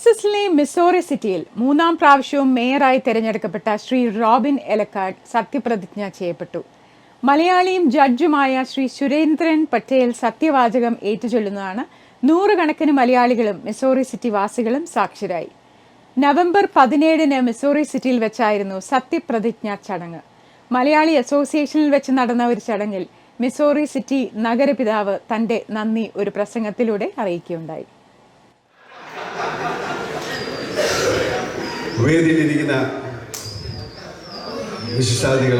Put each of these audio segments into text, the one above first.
ടെക്സസിലെ Missouri സിറ്റിയിൽ മൂന്നാം പ്രാവശ്യവും മേയറായി തിരഞ്ഞെടുക്കപ്പെട്ട ശ്രീ റോബിൻ എലക്കാഡ് സത്യപ്രതിജ്ഞ ചെയ്യപ്പെട്ടു. മലയാളിയും ജഡ്ജുമായ ശ്രീ സുരേന്ദ്രൻ പട്ടേൽ സത്യവാചകം ഏറ്റുചൊല്ലുന്നതാണ്. നൂറുകണക്കിന് മലയാളികളും മിസോറി സിറ്റി വാസികളും സാക്ഷരായി. നവംബർ പതിനേഴിന് മിസോറി സിറ്റിയിൽ വെച്ചായിരുന്നു സത്യപ്രതിജ്ഞ ചടങ്ങ്. മലയാളി അസോസിയേഷനിൽ വെച്ച് നടന്ന ഒരു ചടങ്ങിൽ മിസോറി സിറ്റി നഗരപിതാവ് തന്റെ നന്ദി ഒരു പ്രസംഗത്തിലൂടെ അറിയിക്കുകയുണ്ടായി. വേദിയിലിരിക്കുന്ന വിശിഷ്ടാതികൾ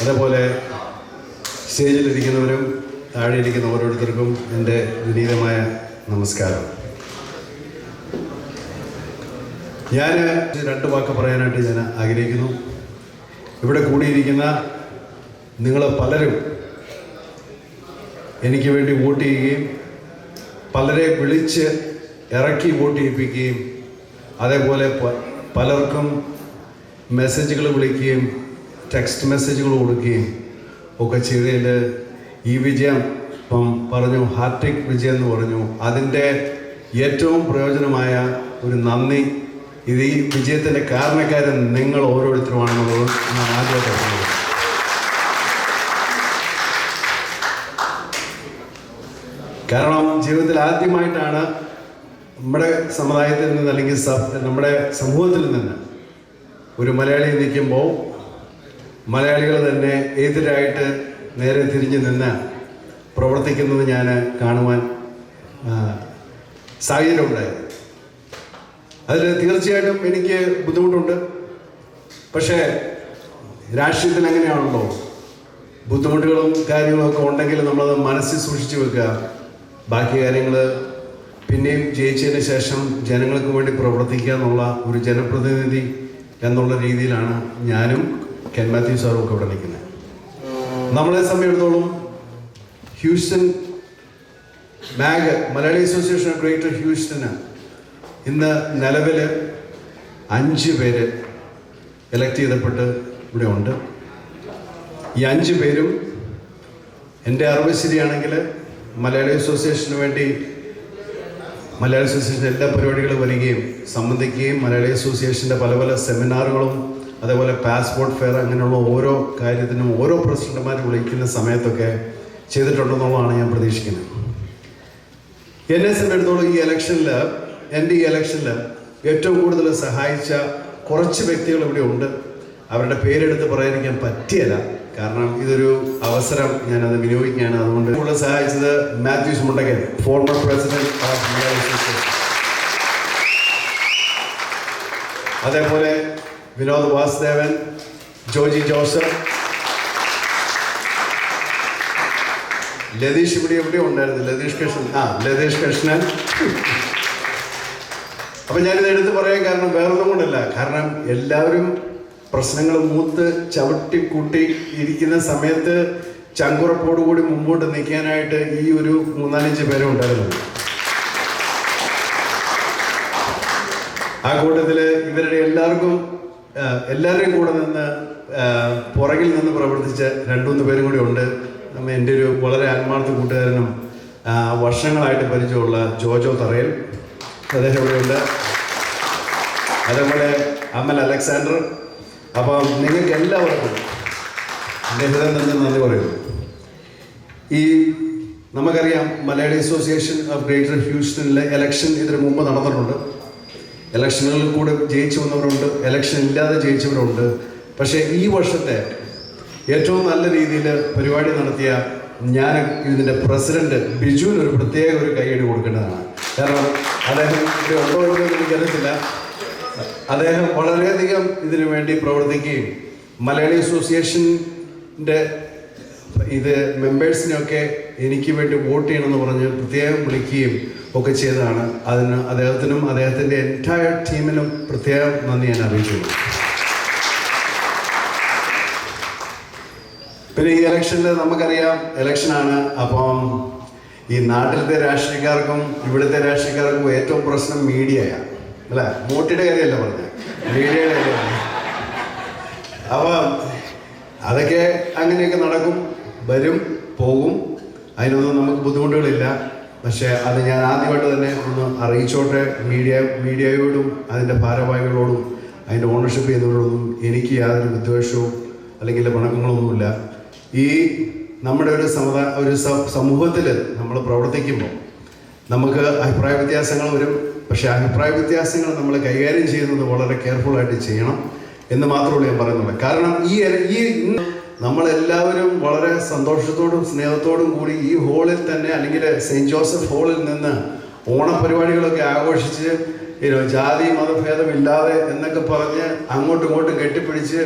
അതേപോലെ സ്റ്റേജിലിരിക്കുന്നവരും താഴെ ഇരിക്കുന്ന ഓരോരുത്തർക്കും എന്റെ വിനീതമായ നമസ്കാരം. ഞാൻ രണ്ട് വാക്ക് പറയാനായിട്ട് ഞാൻ ആഗ്രഹിക്കുന്നു. ഇവിടെ കൂടിയിരിക്കുന്ന നിങ്ങൾ പലരും എനിക്ക് വേണ്ടി വോട്ട് ചെയ്യുകയും പലരെ വിളിച്ച് ഇറക്കി വോട്ട് ചെയ്യിപ്പിക്കുകയും അതേപോലെ പലർക്കും മെസ്സേജുകൾ വിളിക്കുകയും ടെക്സ്റ്റ് മെസ്സേജുകൾ കൊടുക്കുകയും ഒക്കെ ചെയ്തതിൽ ഈ വിജയം ഇപ്പം പറഞ്ഞു ഹാർട്ടിക് വിജയം എന്ന് പറഞ്ഞു. അതിന്റെ ഏറ്റവും പ്രയോജനമായ ഒരു നന്ദി. ഇത് ഈ വിജയത്തിന്റെ കാരണക്കാരൻ നിങ്ങൾ ഓരോരുത്തരുമാണെന്നുള്ളത് ഞാൻ ആദ്യമായിട്ട് പറഞ്ഞത് കാരണം ജീവിതത്തിൽ ആദ്യമായിട്ടാണ് നമ്മുടെ സമുദായത്തിൽ നിന്ന് അല്ലെങ്കിൽ നമ്മുടെ സമൂഹത്തിൽ നിന്ന് ഒരു മലയാളി നിൽക്കുമ്പോൾ മലയാളികൾ തന്നെ എതിരായിട്ട് നേരെ തിരിഞ്ഞു നിന്ന് പ്രവർത്തിക്കുന്നത് ഞാൻ കാണുവാൻ സാഹചര്യമുണ്ടായത് അതിൽ തീർച്ചയായിട്ടും എനിക്ക് ബുദ്ധിമുട്ടുണ്ട്. പക്ഷേ രാഷ്ട്രീയത്തിൽ എങ്ങനെയാണല്ലോ? ബുദ്ധിമുട്ടുകളും കാര്യങ്ങളൊക്കെ ഉണ്ടെങ്കിൽ നമ്മളത് മനസ്സിൽ സൂക്ഷിച്ചു വെക്കുക. ബാക്കി കാര്യങ്ങൾ പിന്നെയും ജയിച്ചതിന് ശേഷം ജനങ്ങൾക്ക് വേണ്ടി പ്രവർത്തിക്കുക എന്നുള്ള ഒരു ജനപ്രതിനിധി എന്നുള്ള രീതിയിലാണ് ഞാനും കെൻ മാത്യു സാറും ഒക്കെ ഇവിടെ നിൽക്കുന്നത്. നമ്മളെ സംബന്ധിച്ചിടത്തോളം Houston MAG Malayali association of greater ഹ്യൂസ്റ്റന് ഇന്ന് നിലവിൽ അഞ്ച് പേര് എലക്ട് ചെയ്തപ്പെട്ട് ഇവിടെ ഉണ്ട്. ഈ അഞ്ച് പേരും എന്റെ അറിവ് ശരിയാണെങ്കിൽ മലയാളി അസോസിയേഷന് വേണ്ടി മലയാളി അസോസിയേഷന്റെ എല്ലാ പരിപാടികളും വരികയും സംബന്ധിക്കുകയും മലയാളി അസോസിയേഷന്റെ പല പല സെമിനാറുകളും അതേപോലെ പാസ്പോർട്ട് ഫെയർ അങ്ങനെയുള്ള ഓരോ കാര്യത്തിനും ഓരോ പ്രസിഡന്റുമാർ വിളിക്കുന്ന സമയത്തൊക്കെ ചെയ്തിട്ടുണ്ടെന്നുള്ളതാണ് ഞാൻ പ്രതീക്ഷിക്കുന്നത്. എന്നെ സംബന്ധിച്ചിടത്തോളം ഈ ഇലക്ഷനിൽ എന്റെ ഈ ഇലക്ഷനിൽ ഏറ്റവും കൂടുതൽ സഹായിച്ച കുറച്ച് വ്യക്തികൾ ഇവിടെ ഉണ്ട്. അവരുടെ പേരെടുത്ത് പറയാൻ പറ്റിയല്ല. കാരണം ഇതൊരു അവസരം ഞാൻ ഞാനത് വിനിയോഗിക്കുകയാണ്. അതുകൊണ്ട് കൂടുതൽ സഹായിച്ചത് Mathews Mundakan former president of അതേപോലെ വിനോദ് വാസുദേവൻ ജോജി ജോസഫ് ലതീഷ് ഇവിടെ എവിടെ ഉണ്ടായിരുന്നു. ലതീഷ് കൃഷ്ണൻ. ആ ലതീഷ് കൃഷ്ണൻ. അപ്പൊ ഞാനിത് എടുത്ത് പറയാൻ കാരണം വേറൊന്നും കൊണ്ടല്ല. കാരണം എല്ലാവരും പ്രശ്നങ്ങൾ മൂത്ത് ചവിട്ടി കൂട്ടി ഇരിക്കുന്ന സമയത്ത് ചങ്കുറപ്പോടുകൂടി മുമ്പോട്ട് നിൽക്കാനായിട്ട് ഈ ഒരു മൂന്നാലഞ്ച് പേരും ഉണ്ടായിരുന്നു. ആ കൂട്ടത്തിൽ ഇവരുടെ എല്ലാവർക്കും എല്ലാവരുടെയും കൂടെ നിന്ന് പുറകിൽ നിന്ന് പ്രവർത്തിച്ച രണ്ടുമൂന്ന് പേരും കൂടി ഉണ്ട്. എന്റെ ഒരു വളരെ ആത്മാർത്ഥ കൂട്ടുകാരനും വർഷങ്ങളായിട്ട് പരിചയമുള്ള ജോജോ തറയൽ അദ്ദേഹം ഇവിടെയുണ്ട്. അതേപോലെ അമൽ അലക്സാണ്ടർ അപ്പം നിങ്ങൾക്ക് എല്ലാവർക്കും എന്റെ ഹൃദയം തന്നെ നന്ദി പറയുന്നു. ഈ നമുക്കറിയാം മലയാളി അസോസിയേഷൻ ഓഫ് ഗ്രേറ്റർ ഹ്യൂസ്റ്റണിലെ ഇലക്ഷൻ ഇതിനു മുമ്പ് നടന്നിട്ടുണ്ട്. ഇലക്ഷനുകളിൽ കൂടെ ജയിച്ചു വന്നവരുണ്ട് ഇലക്ഷൻ ഇല്ലാതെ ജയിച്ചവരുണ്ട്. പക്ഷേ ഈ വർഷത്തെ ഏറ്റവും നല്ല രീതിയിൽ പരിപാടി നടത്തിയ ഞാൻ ഇതിന്റെ പ്രസിഡന്റ് ബിജുവിന് ഒരു പ്രത്യേക ഒരു കൈയടി കൊടുക്കേണ്ടതാണ്. കാരണം അദ്ദേഹം ഇവിടെ ഉണ്ടോ എന്ന് എനിക്കറിയത്തില്ല. അദ്ദേഹം വളരെയധികം ഇതിനു വേണ്ടി പ്രവർത്തിക്കുകയും മലയാളി അസോസിയേഷന്റെ ഇത് മെമ്പേഴ്സിനെയൊക്കെ എനിക്ക് വേണ്ടി വോട്ട് ചെയ്യണമെന്ന് പറഞ്ഞ് പ്രത്യേകം വിളിക്കുകയും ഒക്കെ ചെയ്തതാണ്. അതിന് അദ്ദേഹത്തിനും അദ്ദേഹത്തിന്റെ എന്റയർ ടീമിനും പ്രത്യേകം നന്ദി ഞാൻ അറിയിക്കുന്നു. പിന്നെ ഈ ഇലക്ഷനിൽ നമുക്കറിയാം ഇലക്ഷനാണ് അപ്പം ഈ നാട്ടിലത്തെ രാഷ്ട്രീയക്കാർക്കും ഇവിടുത്തെ രാഷ്ട്രീയക്കാർക്കും ഏറ്റവും പ്രശ്നം മീഡിയയാണ് അല്ലേ മൂട്ടിയുടെ കാര്യമല്ല പറഞ്ഞത്. മീഡിയയുടെ കാര്യമാണ്. അപ്പം അതൊക്കെ അങ്ങനെയൊക്കെ നടക്കും വരും പോകും. അതിനൊന്നും നമുക്ക് ബുദ്ധിമുട്ടുകളില്ല. പക്ഷേ അത് ഞാൻ ആദ്യമായിട്ട് തന്നെ ഒന്ന് അറിയിച്ചോട്ടെ. മീഡിയ മീഡിയയോടും അതിന്റെ ഭാരവാഹികളോടും അതിന്റെ ഓണർഷിപ്പ് ചെയ്യുന്നവരോടൊന്നും എനിക്ക് യാതൊരു വിദ്വേഷവും അല്ലെങ്കിൽ പണക്കങ്ങളൊന്നുമില്ല ഈ നമ്മുടെ ഒരു സമുദായ ഒരു സമൂഹത്തിൽ നമ്മൾ പ്രവർത്തിക്കുമ്പോൾ നമുക്ക് അഭിപ്രായ വ്യത്യാസങ്ങൾ വരും. പക്ഷേ അഭിപ്രായ വ്യത്യാസങ്ങൾ നമ്മൾ കൈകാര്യം ചെയ്യുന്നത് വളരെ കെയർഫുള്ളായിട്ട് ചെയ്യണം എന്ന് മാത്രമേ ഞാൻ പറയുന്നുള്ളൂ. കാരണം ഈ ഈ നമ്മളെല്ലാവരും വളരെ സന്തോഷത്തോടും സ്നേഹത്തോടും കൂടി ഈ ഹോളിൽ തന്നെ അല്ലെങ്കിൽ സെയിന്റ് ജോസഫ് ഹോളിൽ നിന്ന് ഓണപരിപാടികളൊക്കെ ആഘോഷിച്ച് ജാതി മതഭേദമില്ലാതെ എന്നൊക്കെ പറഞ്ഞ് അങ്ങോട്ടും ഇങ്ങോട്ടും കെട്ടിപ്പിടിച്ച്